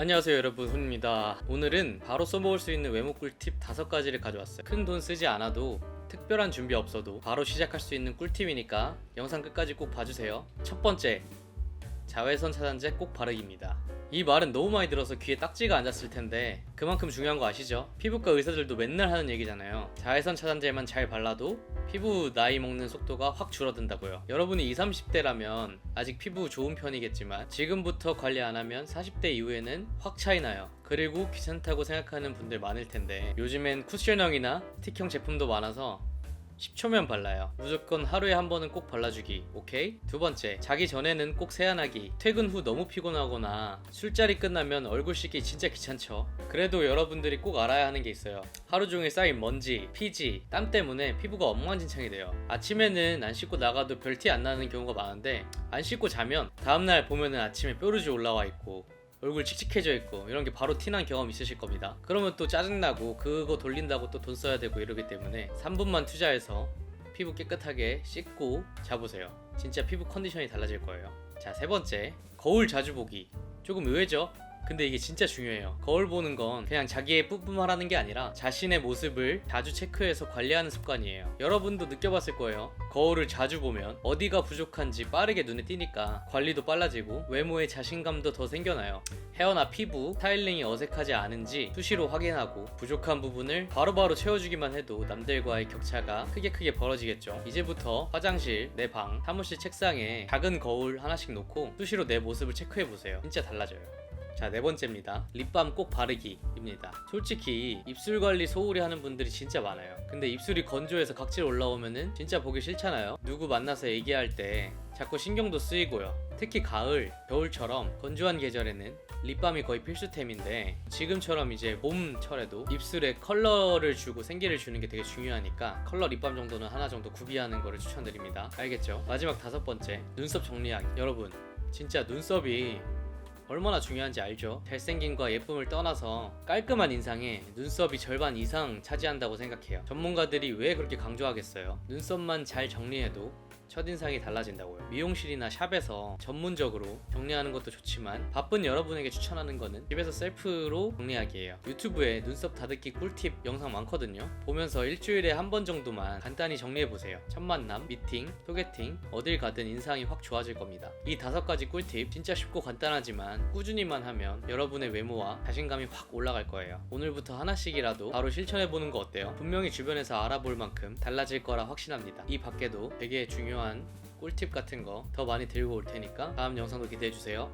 안녕하세요 여러분. 훈입니다. 오늘은 바로 써먹을 수 있는 외모 꿀팁 5가지를 가져왔어요. 큰 돈 쓰지 않아도 특별한 준비 없어도 바로 시작할 수 있는 꿀팁이니까 영상 끝까지 꼭 봐주세요. 첫 번째 자외선 차단제 꼭 바르기입니다 이 말은 너무 많이 들어서 귀에 딱지가 앉았을 텐데 그만큼 중요한 거 아시죠? 피부과 의사들도 맨날 하는 얘기잖아요 자외선 차단제만 잘 발라도 피부 나이 먹는 속도가 확 줄어든다고요. 여러분이 20, 30대라면 아직 피부 좋은 편이겠지만 지금부터 관리 안 하면 40대 이후에는 확 차이 나요. 그리고 귀찮다고 생각하는 분들 많을 텐데 요즘엔 쿠션형이나 스틱형 제품도 많아서 10초면 발라요. 무조건 하루에 한 번은 꼭 발라주기. 오케이? 두 번째, 자기 전에는 꼭 세안하기. 퇴근 후 너무 피곤하거나 술자리 끝나면 얼굴 씻기 진짜 귀찮죠. 그래도 여러분들이 꼭 알아야 하는 게 있어요. 하루 종일 쌓인 먼지, 피지, 땀 때문에 피부가 엉망진창이 돼요. 아침에는 안 씻고 나가도 별 티 안 나는 경우가 많은데 안 씻고 자면 다음날 보면은 아침에 뾰루지 올라와 있고 얼굴 칙칙해져 있고 이런 게 바로 티난 경험 있으실 겁니다. 그러면 또 짜증나고 그거 돌린다고 또 돈 써야 되고 이러기 때문에 3분만 투자해서 피부 깨끗하게 씻고 자보세요. 진짜 피부 컨디션이 달라질 거예요. 자, 세 번째. 거울 자주 보기. 조금 의외죠? 근데 이게 진짜 중요해요. 거울 보는 건 그냥 자기의 뿌뿜하라는 게 아니라 자신의 모습을 자주 체크해서 관리하는 습관이에요. 여러분도 느껴봤을 거예요. 거울을 자주 보면 어디가 부족한지 빠르게 눈에 띄니까 관리도 빨라지고 외모에 자신감도 더 생겨나요. 헤어나 피부, 스타일링이 어색하지 않은지 수시로 확인하고 부족한 부분을 바로바로 채워주기만 해도 남들과의 격차가 크게 크게 벌어지겠죠. 이제부터 화장실, 내 방, 사무실 책상에 작은 거울 하나씩 놓고 수시로 내 모습을 체크해보세요. 진짜 달라져요. 자, 네 번째입니다. 립밤 꼭 바르기입니다. 솔직히 입술 관리 소홀히 하는 분들이 진짜 많아요. 근데 입술이 건조해서 각질 올라오면은 진짜 보기 싫잖아요. 누구 만나서 얘기할 때 자꾸 신경도 쓰이고요. 특히 가을, 겨울처럼 건조한 계절에는 립밤이 거의 필수템인데 지금처럼 이제 봄철에도 입술에 컬러를 주고 생기를 주는 게 되게 중요하니까 컬러 립밤 정도는 하나 정도 구비하는 거를 추천드립니다. 알겠죠? 마지막 다섯 번째 눈썹 정리하기. 여러분 진짜 눈썹이 얼마나 중요한지 알죠? 잘생김과 예쁨을 떠나서 깔끔한 인상에 눈썹이 절반 이상 차지한다고 생각해요. 전문가들이 왜 그렇게 강조하겠어요? 눈썹만 잘 정리해도 첫인상이 달라진다고요. 미용실이나 샵에서 전문적으로 정리하는 것도 좋지만 바쁜 여러분에게 추천하는 거는 집에서 셀프로 정리하기예요. 유튜브에 눈썹 다듬기 꿀팁 영상 많거든요. 보면서 일주일에 한 번 정도만 간단히 정리해 보세요. 첫 만남, 미팅, 소개팅, 어딜 가든 인상이 확 좋아질 겁니다. 이 다섯 가지 꿀팁 진짜 쉽고 간단하지만 꾸준히만 하면 여러분의 외모와 자신감이 확 올라갈 거예요. 오늘부터 하나씩이라도 바로 실천해 보는 거 어때요? 분명히 주변에서 알아볼 만큼 달라질 거라 확신합니다. 이 밖에도 되게 중요한 꿀팁 같은 거 더 많이 들고 올 테니까 다음 영상도 기대해 주세요.